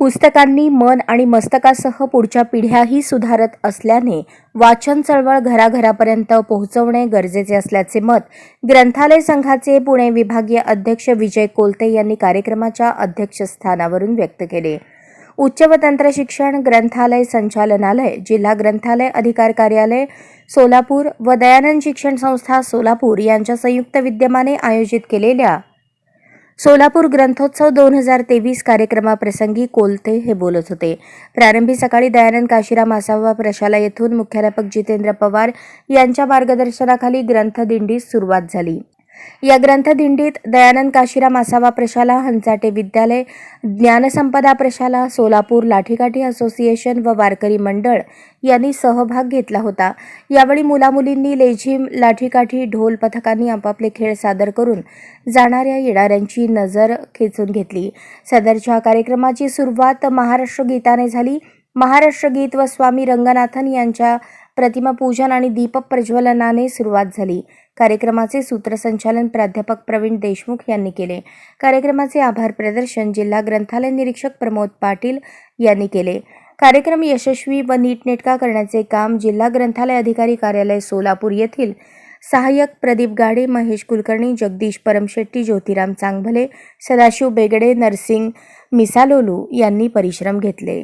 पुस्तकांनी मन आणि मस्तकासह पुढच्या पिढ्याही सुधारत असल्याने वाचन चळवळ घराघरापर्यंत पोहोचवणे गरजेचे असल्याचे मत ग्रंथालय संघाचे पुणे विभागीय अध्यक्ष विजय कोलते यांनी कार्यक्रमाच्या अध्यक्षस्थानावरून व्यक्त केले. उच्च व तंत्र शिक्षण ग्रंथालय संचालनालय जिल्हा ग्रंथालय अधिकार कार्यालय सोलापूर व दयानंद शिक्षण संस्था सोलापूर यांच्या संयुक्त विद्यमाने आयोजित केलेल्या सोलापूर ग्रंथोत्सव दोन हजार तेवीस कार्यक्रमाप्रसंगी कोलते हे बोलत होते. प्रारंभी सकाळी दयानंद काशीराम आसावा प्रशाला येथून मुख्याध्यापक जितेंद्र पवार यांच्या मार्गदर्शनाखाली ग्रंथदिंडीस सुरुवात झाली. या ग्रंथदिंडीत दयानंद काशीराम आसावा प्रशाला हंचाटे विद्यालय ज्ञानसंपदा प्रशाला सोलापूर लाठीकाठी असोसिएशन व वारकरी मंडळ यांनी सहभाग घेतला होता. यावेळी मुलामुलींनी लेझिम लाठीकाठी ढोल पथकांनी आपापले खेळ सादर करून जाणाऱ्या येणाऱ्यांची नजर खेचून घेतली. सदरच्या कार्यक्रमाची सुरुवात महाराष्ट्र गीताने झाली. महाराष्ट्र गीत व स्वामी रंगनाथन यांच्या प्रतिमा पूजन आणि दीपक प्रज्वलनाने सुरुवात झाली. कार्यक्रमाचे सूत्रसंचालन प्राध्यापक प्रवीण देशमुख यांनी केले. कार्यक्रमाचे आभार प्रदर्शन जिल्हा ग्रंथालय निरीक्षक प्रमोद पाटील यांनी केले. कार्यक्रम यशस्वी व नीटनेटका करण्याचे काम जिल्हा ग्रंथालय अधिकारी कार्यालय सोलापूर येथील सहाय्यक प्रदीप गाडे महेश कुलकर्णी जगदीश परमशेट्टी ज्योतिराम चांगभले सदाशिव बेगडे नरसिंग मिसालोलू यांनी परिश्रम घेतले.